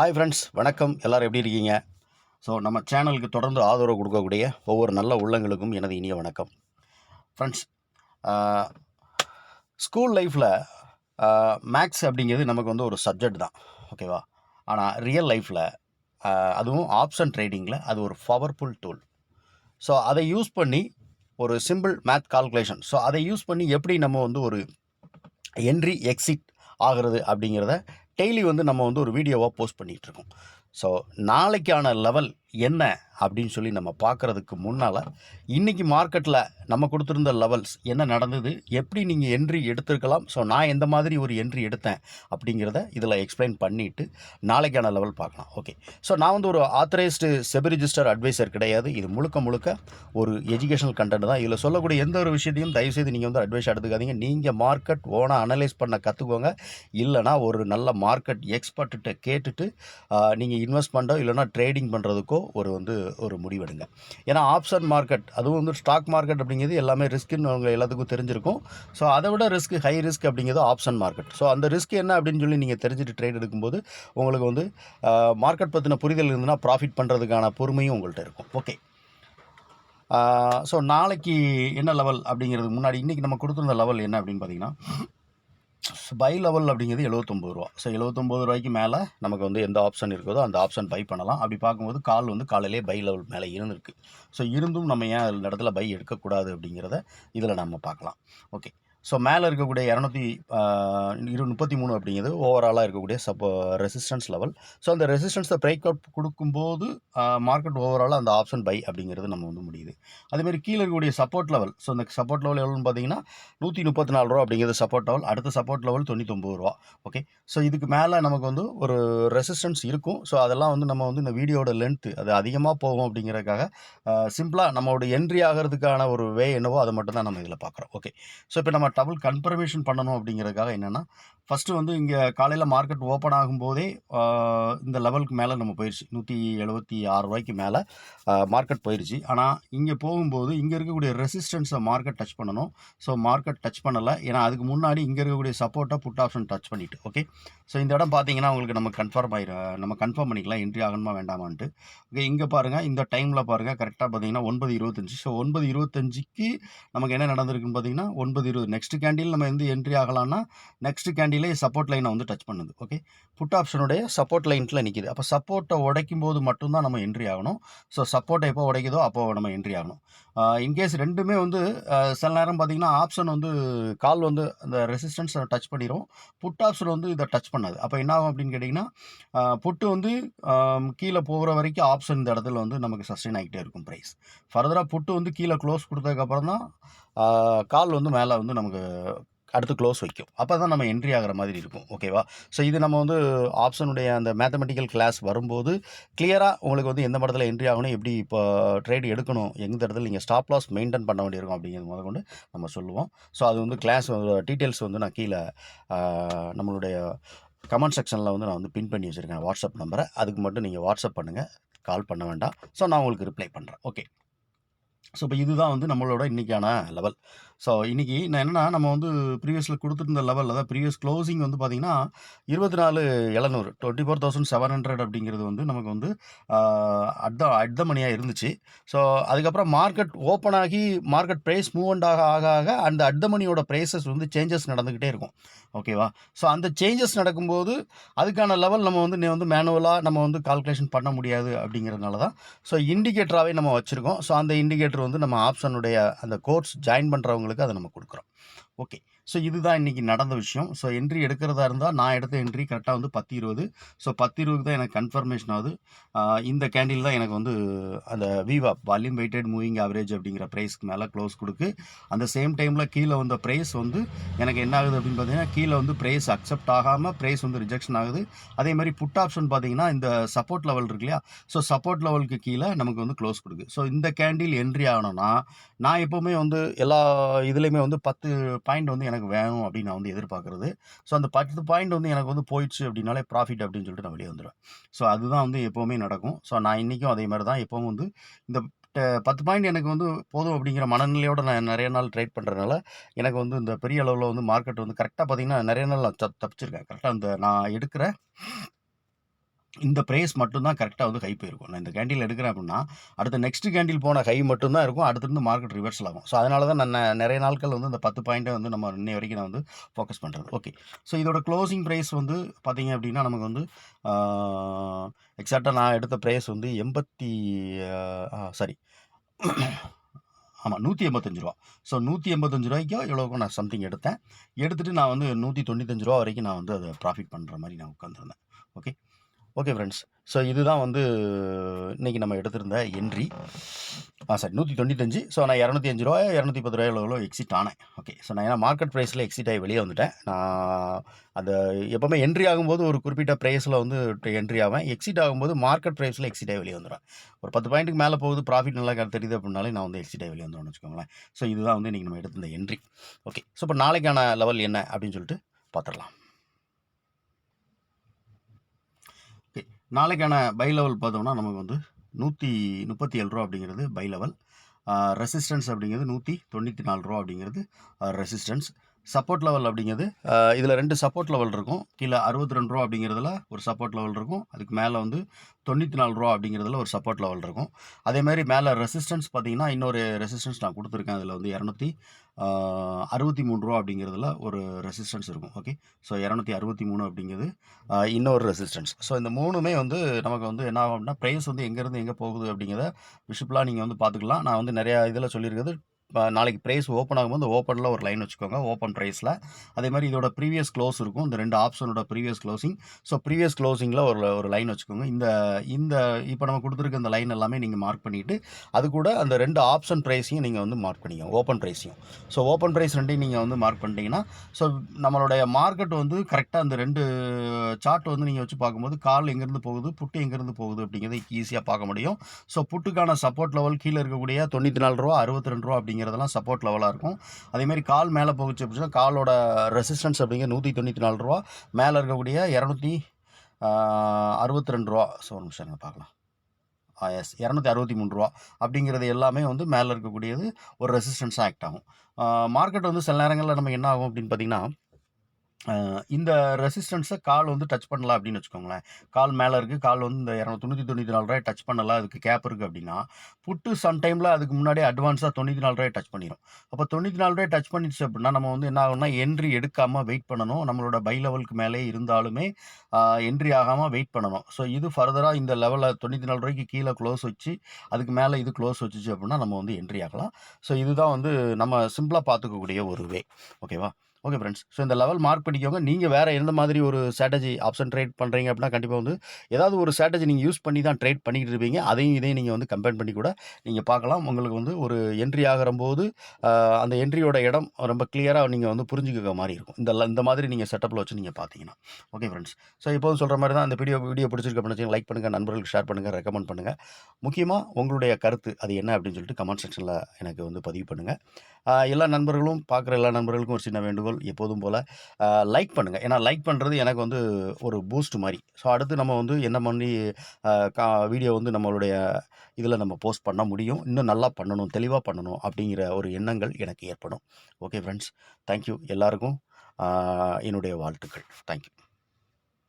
Hi friends வணக்கம். எல்லோரும் எப்படி இருக்கீங்க? ஸோ நம்ம சேனலுக்கு தொடர்ந்து ஆதரவு கொடுக்கக்கூடிய ஒவ்வொரு நல்ல உள்ளங்களுக்கும் எனது இனிய வணக்கம். ஃப்ரெண்ட்ஸ் ஸ்கூல் லைஃப்பில் மேக்ஸ் அப்படிங்கிறது நமக்கு வந்து ஒரு சப்ஜெக்ட் தான். ஓகேவா ஆனால் ரியல் லைஃப்பில் அதுவும் ஆப்ஷன் ட்ரேடிங்கில் அது ஒரு பவர்ஃபுல் டூல் ஸோ அதை யூஸ் பண்ணி ஒரு சிம்பிள் மேத் கால்குலேஷன் ஸோ அதை யூஸ் பண்ணி எப்படி நம்ம வந்து ஒரு என்ட்ரி எக்ஸிட் ஆகிறது அப்படிங்கிறத டெய்லி வந்து நம்ம வந்து ஒரு வீடியோவாக போஸ்ட் பண்ணிகிட்ருக்கோம் ஸோ நாளைக்கான லெவல் என்ன அப்படின்னு சொல்லி நம்ம பார்க்குறதுக்கு முன்னால் இன்றைக்கி மார்க்கெட்டில் நம்ம கொடுத்துருந்த லெவல்ஸ் என்ன நடந்தது? எப்படி நீங்கள் என்ட்ரி எடுத்திருக்கலாம்? ஸோ நான் எந்த மாதிரி ஒரு என்ட்ரி எடுத்தேன் அப்படிங்கிறத இதில் எக்ஸ்பிளைன் பண்ணிவிட்டு நாளைக்கான லெவல் பார்க்கலாம். ஓகே ஸோ நான் வந்து ஒரு ஆத்தரைஸ்டு செபி ரிஜிஸ்டர் அட்வைசர் கிடையாது. இது முழுக்க முழுக்க ஒரு எஜுகேஷனல் கண்டென்ட் தான். இதில் சொல்லக்கூடிய எந்த ஒரு விஷயத்தையும் தயவுசெய்து நீங்கள் வந்து அட்வைஸ் எடுத்துக்காதீங்க. நீங்கள் மார்க்கெட் ஓனாக அனலைஸ் பண்ண கற்றுக்கோங்க இல்லைனா ஒரு நல்ல மார்க்கெட் எக்ஸ்பர்ட்டு கேட்டுட்டு நீங்கள் இன்வெஸ்ட்மெண்ட்டோ இல்லைனா ட்ரேடிங் பண்ணுறதுக்கோ ஒரு வந்து ஒரு முடிவெடுங்க. ஏன்னா ஆப்ஷன் மார்க்கெட் அதுவும் வந்து ஸ்டாக் மார்க்கெட் அப்படிங்கிறது எல்லாமே ரிஸ்க்குன்னு அவங்க எல்லாத்துக்கும் தெரிஞ்சிருக்கும். ஸோ அதை விட ரிஸ்க் ஹை ரிஸ்க் அப்படிங்கிறது ஆப்ஷன் மார்க்கெட் ஸோ அந்த ரிஸ்க் என்ன அப்படின்னு சொல்லி நீங்கள் தெரிஞ்சுட்டு ட்ரேட் எடுக்கும்போது உங்களுக்கு வந்து மார்க்கெட் பற்றின புரிதல் இருந்ததுன்னா ப்ராஃபிட் பண்ணுறதுக்கான பொறுமையும் உங்கள்கிட்ட இருக்கும். ஓகே ஸோ நாளைக்கு என்ன லெவல் அப்படிங்கிறதுக்கு முன்னாடி இன்றைக்கி நம்ம கொடுத்துருந்த லெவல் என்ன அப்படின்னு பார்த்தீங்கன்னா பை லெவல் அப்படிங்கிறது எழுபத்தொம்பது ரூபா. ஸோ எழுபத்தொம்பது ரூபாய்க்கு மேலே நமக்கு வந்து எந்த ஆப்ஷன் இருக்குதோ அந்த ஆப்ஷன் பை பண்ணலாம். அப்படி பார்க்கும்போது கால் வந்து காலையிலே பை லெவல் மேலே இருந்திருக்கு. ஸோ இருந்தும் நம்ம ஏன் இடத்துல பை எடுக்கக்கூடாது அப்படிங்கிறத இதில் நம்ம பார்க்கலாம். ஓகே ஸோ மேலே இருக்கக்கூடிய இரநூத்தி இரு முப்பத்தி மூணு அப்படிங்கிறது ஓவராலாக இருக்கக்கூடிய சப்போ ரெசிஸ்டன்ஸ் லெவல் ஸோ அந்த ரெசிஸ்டன்ஸை பிரேக் அவுட் கொடுக்கும்போது மார்க்கெட் ஓவராலாக அந்த ஆப்ஷன் பை அப்படிங்கிறது நம்ம வந்து முடியுது. அதேமாதிரி கீழே இருக்கக்கூடிய சப்போர்ட் லெவல் ஸோ அந்த சப்போர்ட் லெவல் எவ்வளோன்னு பார்த்தீங்கன்னா நூற்றி முப்பத்தி நாலு ரூபா அப்படிங்கிறது சப்போர்ட் லெவல் அடுத்த சப்போர்ட் லெவல் தொண்ணூத்தொம்பது ரூபா. ஓகே ஸோ இதுக்கு மேலே நமக்கு வந்து ஒரு ரெசிஸ்டன்ஸ் இருக்கும். ஸோ அதெல்லாம் வந்து நம்ம வந்து இந்த வீடியோட லென்த்து அது அதிகமாக போகும் அப்படிங்கிறதுக்காக சிம்பிளாக நம்மளோட என்ட்ரி ஆகிறதுக்கான ஒரு வே என்னவோ அதை மட்டும் தான் நம்ம இதில் பார்க்குறோம். ஓகே ஸோ இப்போ நம்ம டபுள் கன்ஃபர்மேஷன் பண்ணணும் அப்படிங்கிறதுக்காக என்னென்னா ஃபஸ்ட்டு வந்து இங்கே காலையில் மார்க்கெட் ஓப்பன் ஆகும்போதே இந்த லெவலுக்கு மேலே நம்ம போயிடுச்சு நூற்றி எழுபத்தி ஆறு ரூபாய்க்கு மேலே மார்க்கெட் போயிடுச்சு ஆனால் இங்கே போகும்போது இங்கே இருக்கக்கூடிய ரெசிஸ்டன்ஸை மார்க்கெட் டச் பண்ணணும். ஸோ மார்க்கெட் டச் பண்ணலை. ஏன்னா அதுக்கு முன்னாடி இங்கே இருக்கக்கூடிய சப்போர்ட்டை புட் ஆப்ஷன் டச் பண்ணிவிட்டு ஓகே ஸோ இந்த இடம் பார்த்தீங்கன்னா உங்களுக்கு நம்ம கன்ஃபார்ம் ஆயிரும் நம்ம கன்ஃபார்ம் பண்ணிக்கலாம். என்ட்ரி ஆகணுமா வேண்டாமான்ட்டு. ஓகே இங்கே பாருங்கள் இந்த டைமில் பாருங்கள் கரெக்டாக பார்த்தீங்கன்னா ஒன்பது இருபத்தஞ்சி. ஸோ ஒன்பது இருபத்தஞ்சிக்கு நமக்கு என்ன நடந்திருக்குன்னு பார்த்தீங்கன்னா ஒன்பது இருபது. நெக்ஸ்ட் கேண்டில் நம்ம எந்த என்ட்ரி ஆகலாம்னா நெக்ஸ்ட் கேண்டிலே சப்போர்ட் லைனை வந்து டச் பண்ணுது. ஓகே புட் ஆப்ஷனுடைய சப்போர்ட் லைன்ஸில் நிற்கிது அப்போ சப்போர்ட்டை உடைக்கும் போது மட்டும்தான் நம்ம என்ட்ரி ஆகணும். ஸோ சப்போர்ட்டை எப்போ உடைக்குதோ அப்போ நம்ம என்ட்ரி ஆகணும். இன்கேஸ் ரெண்டுமே வந்து சில நேரம் பார்த்தீங்கன்னா ஆப்ஷன் வந்து கால் வந்து அந்த ரெசிஸ்டன்ஸ் டச் பண்ணிடும் புட் ஆப்ஷன் வந்து இதை டச் பண்ணாது. அப்போ என்ன ஆகும் அப்படின்னு கேட்டிங்கன்னா புட்டு வந்து கீழே போகிற வரைக்கும் ஆப்ஷன் இந்த இடத்துல வந்து நமக்கு சஸ்டெயின் ஆகிட்டே இருக்கும் ப்ரைஸ் ஃபர்தராக புட்டு வந்து கீழே க்ளோஸ் கொடுத்ததுக்கப்புறம் தான் கால் வந்து மேலே வந்து நமக்கு அடுத்து க்ளோஸ் வைக்கும். அப்போ தான் நம்ம என்ட்ரி ஆகிற மாதிரி இருக்கும். ஓகேவா ஸோ இது நம்ம வந்து ஆப்ஷனுடைய அந்த மேத்தமெட்டிக்கல் கிளாஸ் வரும்போது கிளியராக உங்களுக்கு வந்து எந்த மடத்தில் என்ட்ரி ஆகணும் எப்படி இப்போ ட்ரேட் எடுக்கணும் எந்த இடத்துல நீங்கள் ஸ்டாப் லாஸ் மெயின்டைன் பண்ண வேண்டியிருக்கும் அப்படிங்கிறது முத கொண்டு நம்ம சொல்லுவோம். ஸோ அது வந்து கிளாஸ் டீட்டெயில்ஸ் வந்து நான் கீழே நம்மளுடைய கமெண்ட் செக்ஷனில் வந்து நான் வந்து பின் பண்ணி வச்சுருக்கேன். வாட்ஸ்அப் நம்பரை அதுக்கு மட்டும் நீங்கள் வாட்ஸ்அப் பண்ணுங்கள் கால் பண்ண வேண்டாம். ஸோ நான் உங்களுக்கு ரிப்ளை பண்ணுறேன் ஓகே ஸோ இப்போ இதுதான் வந்து நம்மளோட இன்றைக்கான லெவல் ஸோ இன்றைக்கி நான் என்னென்னா நம்ம வந்து ப்ரீவியஸில் கொடுத்துருந்த லெவலில் அதாவது ப்ரீவியஸ் க்ளோசிங் வந்து பார்த்திங்கன்னா இருபத்தி நாலு எழுநூறு twenty four thousand seven hundred அப்படிங்கிறது வந்து நமக்கு வந்து அட் அட்த மணியாக இருந்துச்சு. ஸோ அதுக்கப்புறம் மார்க்கெட் ஓப்பன் ஆகி மார்க்கெட் ப்ரைஸ் மூவ் ஆக ஆக ஆக அந்த அட் மணியோட ப்ரைஸஸ் வந்து சேஞ்சஸ் நடந்துக்கிட்டே இருக்கும். ஓகேவா ஸோ அந்த சேஞ்சஸ் நடக்கும்போது அதுக்கான லெவல் நம்ம வந்து வந்து மேனுவலாக நம்ம வந்து கால்குலேஷன் பண்ண முடியாது அப்படிங்கிறதுனால தான் ஸோ இண்டிகேட்டராகவே நம்ம வச்சுருக்கோம். ஸோ அந்த இண்டிகேட்டர் வந்து நம்ம ஆப்ஷனுடைய அந்த கோர்ஸ் ஜாயின் பண்ணுறவங்க அவங்களுக்கு அதை நம்ம கொடுக்குறோம். ஓகே. ஸோ இதுதான் இன்றைக்கி நடந்த விஷயம். ஸோ என்ட்ரி எடுக்கிறதா இருந்தால் நான் எடுத்த என்ட்ரி கரெக்டாக வந்து பத்து இருபது ஸோ பத்து இருபது தான் எனக்கு கன்ஃபர்மேஷன் ஆகுது. இந்த கேண்டில் தான் எனக்கு வந்து அந்த விவா வால்யூம் வெயிட்டட் மூவிங் ஆவரேஜ் அப்படிங்கிற ப்ரைஸ்க்கு மேலே க்ளோஸ் கொடுக்கு. அந்த சேம் டைமில் கீழே வந்த ப்ரைஸ் வந்து எனக்கு என்ன ஆகுது அப்படின்னு பார்த்தீங்கன்னா கீழே வந்து ப்ரைஸ் அக்செப்ட் ஆகாமல் ப்ரைஸ் வந்து ரிஜெக்ஷன் ஆகுது. அதே மாதிரி புட் ஆப்ஷன் பார்த்தீங்கன்னா இந்த சப்போர்ட் லெவல் இருக்கு இல்லையா? ஸோ சப்போர்ட் லெவலுக்கு கீழே நமக்கு வந்து க்ளோஸ் கொடுக்கு. ஸோ இந்த கேண்டில் என்ட்ரி ஆகணும்னா நான் எப்போவுமே வந்து எல்லா இதுலேயுமே வந்து பத்து பாயிண்ட் வந்து எனக்கு வேணும் அப்படின்னு நான் வந்து எதிர்பார்க்குறது. ஸோ அந்த பத்து பாயிண்ட் வந்து எனக்கு வந்து போயிடுச்சு அப்படின்னாலே ப்ராஃபிட் அப்படின்னு சொல்லிட்டு நான் வெளியே வந்துடுவேன் ஸோ அதுதான் வந்து எப்போவுமே நடக்கும். ஸோ நான் இன்றைக்கும் அதே மாதிரி தான் எப்போவும் வந்து இந்த பத்து பாயிண்ட் எனக்கு வந்து போதும் அப்படிங்கிற மனநிலையோடு நான் நிறைய நாள் ட்ரேட் பண்ணுறதுனால எனக்கு வந்து இந்த பெரிய அளவில் வந்து மார்க்கெட் வந்து கரெக்டாக பார்த்திங்கன்னா நிறைய நாள் நான் தப்பிச்சிருக்கேன். கரெக்டாக அந்த நான் எடுக்கிற இந்த ப்ரைஸ் மட்டும் தான் வந்து ஹை போயிருக்கும். நான் இந்த கேண்டில் எடுக்கிறேன் அப்படின்னா அடுத்த நெக்ஸ்ட் கேண்டில் போன ஹை மட்டும் தான் இருக்கும். அடுத்திருந்து மார்க்கெட் ரிவர்ஸ் ஆகும். ஸோ அதனால தான் நான் நிறைய நாட்கள் வந்து இந்த பத்து பாயிண்ட்டை வந்து நம்ம இன்னை வரைக்கும் நான் வந்து ஃபோக்கஸ் பண்ணுறது ஓகே. ஸோ இதோட க்ளோசிங் ப்ரைஸ் வந்து பார்த்தீங்க அப்படின்னா நமக்கு வந்து எக்ஸாக்டாக நான் எடுத்த ப்ரைஸ் வந்து எண்பத்தி சாரி ஆமாம் நூற்றி எண்பத்தஞ்சு ரூபா ஸோ நூற்றி எண்பத்தஞ்சு ரூபாய்க்கோ எவ்வளோக்கோ நான் சம்திங் எடுத்தேன். எடுத்துகிட்டு நான் வந்து நூற்றி தொண்ணூத்தஞ்சு ரூபா வரைக்கும் நான் வந்து அதை ப்ராஃபிட் பண்ணுற மாதிரி நான் உட்காந்துருந்தேன். ஓகே. ஓகே ஃப்ரெண்ட்ஸ் ஸோ இதுதான் வந்து இன்னைக்கு நம்ம எடுத்திருந்த என்ட்ரி. ஆ சார் நூற்றி தொண்ணூத்தஞ்சு ஸோ நான் ரூ. 205 ரூ. 210 எவ்வளோ எக்ஸிட் ஆனேன். ஓகே. ஸோ நான் ஏன்னா மார்க்கெட் ப்ரைஸில் எக்ஸிட் ஆகி வெளியே வந்துட்டேன். நான் அந்த எப்போவுமே என்ட்ரி ஆகும்போது ஒரு குறிப்பிட்ட ப்ரைஸில் வந்து என்ட்ரி ஆவேன். எக்ஸிட் ஆகும்போது மார்க்கெட் ப்ரைஸில் எக்ஸிட் ஆகி வெளியே வந்துடுவேன் ஒரு 10 பாயிண்ட்டுக்கு மேலே போகுது, ப்ராஃபிட் நல்லா தெரியுது அப்படின்னாலே நான் வந்து எக்ஸிட் ஆகி வெளியே வந்துடுவேன் வச்சுக்கோங்களேன். ஸோ இதுதான் வந்து இன்னைக்கு நம்ம எடுத்திருந்த என்ட்ரி. ஓகே. ஸோ இப்போ நாளைக்கான லெவல் என்ன அப்படின்னு சொல்லிட்டு பார்த்துடலாம் ஓகே. நாளைக்கான பை லெவல் பார்த்தோம்னா, நமக்கு வந்து நூற்றி முப்பத்தி ஏழு ரூபா அப்படிங்கிறது பை லெவல். ரெசிஸ்டன்ஸ் அப்படிங்கிறது நூற்றி தொண்ணூற்றி நாலு ரூபா அப்படிங்கிறது ரெசிஸ்டன்ஸ். சப்போர்ட் லெவல் அப்படிங்கிறது இதில் ரெண்டு சப்போர்ட் லெவல் இருக்கும். கீழே அறுபத்தி ரெண்டு ரூபா அப்படிங்கிறதுல ஒரு சப்போர்ட் லெவல் இருக்கும். அதுக்கு மேலே வந்து தொண்ணூற்றி நாலு ரூபா அப்படிங்கிறதுல ஒரு சப்போர்ட் லெவல் இருக்கும். அதே மேலே ரெசிஸ்டன்ஸ் பார்த்தீங்கன்னா, இன்னொரு ரெசிஸ்டன்ஸ் நான் கொடுத்துருக்கேன் அதில் வந்து இரநூத்தி அறுபத்தி மூணு ரூபா அப்படிங்கிறதுல ஒரு ரெசிஸ்டன்ஸ் இருக்கும். ஓகே. ஸோ இரநூத்தி அறுபத்தி மூணு அப்படிங்கிறது இன்னொரு ரெசிஸ்டன்ஸ். ஸோ இந்த மூணுமே வந்து நமக்கு வந்து என்ன ஆகும் அப்படின்னா ப்ரைஸ் வந்து எங்கேருந்து எங்கே போகுது அப்படிங்கிறத விசிபிளா நீங்கள் வந்து பார்த்துக்கலாம். நான் வந்து நிறையா இதில் சொல்லியிருக்கிறது நாளைக்கு ப்ரைஸ் ஓப்பன் ஆகும்போது ஓப்பனில் ஒரு லைன் வச்சுக்கோங்க. ஓப்பன் ப்ரைஸில் அதே மாதிரி இதோட ப்ரீவியஸ் க்ளோஸ் இருக்கும். இந்த ரெண்டு ஆப்ஷனோட ப்ரீவியஸ் க்ளோசிங் ஸோ ப்ரீவியஸ் க்ளோசிங்கில் ஒரு ஒரு லைன் வச்சுக்கோங்க. இந்த இந்த இப்போ நம்ம கொடுத்துருக்க இந்த லைன் எல்லாமே நீங்கள் மார்க் பண்ணிவிட்டு அது கூட அந்த ரெண்டு ஆப்ஷன் ப்ரைஸையும் நீங்கள் வந்து மார்க் பண்ணிக்கோங்க. ஓப்பன் ப்ரைஸையும் ஸோ ஓப்பன் ப்ரைஸ் ரெண்டையும் நீங்கள் வந்து மார்க் பண்ணிட்டீங்கன்னா, ஸோ நம்மளுடைய மார்க்கெட் வந்து கரெக்டாக அந்த ரெண்டு சார்ட் வந்து நீங்கள் வச்சு பார்க்கும்போது, கால் எங்கேருந்து போகுது, புட்டு எங்கேருந்து போகுது அப்படிங்கிறத ஈஸியாக பார்க்க முடியும். ஸோ புட்டுக்கான சப்போர்ட் லெவல் கீழே இருக்கக்கூடிய தொண்ணூற்றி நாலு ரூபா அறுபத்தி ரெண்டு ரூபா அப்படிங்கிற அப்படிங்கிறதெல்லாம் சப்போர்ட் லெவலாக இருக்கும். அதேமாதிரி கால் மேலே போகுச்சு அப்படின்னா காலோட ரெசிஸ்டன்ஸ் அப்படிங்க நூற்றி தொண்ணூற்றி நாலு ரூபா மேலே இருக்கக்கூடிய இரநூத்தி அறுபத்தி ரெண்டு ரூபா ஸோ ஒரு நிமிஷம் இருங்க பார்க்கலாம். ஆ எஸ் ரூ. 263 அப்டிங்கிறது எல்லாமே வந்து மேலே இருக்கக்கூடியது ஒரு ரெசிஸ்டன்ஸாக ஆக்ட் ஆகும். மார்க்கெட் வந்து சில நேரங்களில் நம்ம என்ன ஆகும் அப்படின்னு பார்த்தீங்கன்னா, இந்த ரெசிஸ்டன்ஸை கால் வந்து டச் பண்ணலாம் அப்படின்னு வச்சுக்கோங்களேன். கால் மேலே இருக்குது கால் வந்து இந்த 294 டச் பண்ணலாம் அதுக்கு கேப் இருக்குது அப்படின்னா புட்டு சம் டைமில் அதுக்கு முன்னாடியே நாலு 94 டச் பண்ணிடும் அப்போ தொண்ணூற்றி நாலு ரூபாய் டச் பண்ணிடுச்சு அப்படின்னா நம்ம வந்து என்ன ஆகும்னா, என்ட்ரி எடுக்காமல் வெயிட் பண்ணணும். நம்மளோட பை லெவலுக்கு மேலே இருந்தாலுமே என்ட்ரி ஆகாமல் வெயிட் பண்ணணும். ஸோ இது ஃபர்தராக இந்த லெவலில் தொண்ணூற்றி நாலு ரூபாய்க்கு கீழே க்ளோஸ் வச்சு, அதுக்கு மேலே இது க்ளோஸ் வச்சுச்சு அப்படின்னா நம்ம வந்து என்ட்ரி ஆகலாம். ஸோ இதுதான் வந்து நம்ம சிம்பிளாக பார்த்துக்கக்கூடிய ஒரு வே. ஓகேவா? ஓகே ஃப்ரெண்ட்ஸ் ஸோ இந்த லெவல் மார்க் பண்ணிக்கோங்க. நீங்கள் வேறு எந்த மாதிரி ஒரு ஸ்ட்ராட்டஜி ஆப்ஷன் ட்ரேட் பண்ணுறீங்க அப்படின்னா கண்டிப்பாக வந்து ஏதாவது ஒரு ஸ்ட்ராட்டஜி நீங்கள் யூஸ் பண்ணி தான் ட்ரேட் பண்ணிக்கிட்டு இருப்பீங்க. அதையும் இதையும் நீங்கள் வந்து கம்பேர் பண்ணி கூட நீங்கள் பார்க்கலாம். உங்களுக்கு வந்து ஒரு என்ட்ரி ஆகிறம்போது அந்த என்ட்ரியோட இடம் ரொம்ப கிளியராக நீங்கள் வந்து புரிஞ்சுக்கிற மாதிரி இருக்கும். இந்த இந்த மாதிரி நீங்கள் செட்டப்பில் வச்சு நீங்கள் பார்த்தீங்கன்னா. ஓகே ஃப்ரெண்ட்ஸ் ஸோ எப்போதும் சொல்கிற மாதிரி தான் அந்த வீடியோ வீடியோ பிடிச்சிருக்க அப்டின்னு லைக் பண்ணுங்கள் நண்பர்களுக்கு ஷேர் பண்ணுங்கள் ரெக்கமெண்ட் பண்ணுங்கள் முக்கியமாக உங்களுடைய கருத்து அது என்ன அப்படின்னு சொல்லிட்டு கமெண்ட் செக்ஷனில் எனக்கு வந்து பதிவு பண்ணுங்கள் எல்லா நண்பர்களும் பார்க்குற எல்லா நண்பர்களுக்கும் ஒரு சின்ன வேண்டுகோள். எப்போதும் போல் லைக் பண்ணுங்கள் ஏன்னா லைக் பண்ணுறது எனக்கு வந்து ஒரு பூஸ்ட் மாதிரி ஸோ அடுத்து நம்ம வந்து என்ன பண்ணி கா வீடியோ வந்து நம்மளுடைய இதில் நம்ம போஸ்ட் பண்ண முடியும். இன்னும் நல்லா பண்ணணும், தெளிவாக பண்ணணும் அப்படிங்கிற ஒரு எண்ணங்கள் எனக்கு ஏற்படும். ஓகே ஃப்ரெண்ட்ஸ் தேங்க் யூ எல்லாருக்கும் என்னுடைய வாழ்த்துக்கள். Thank you.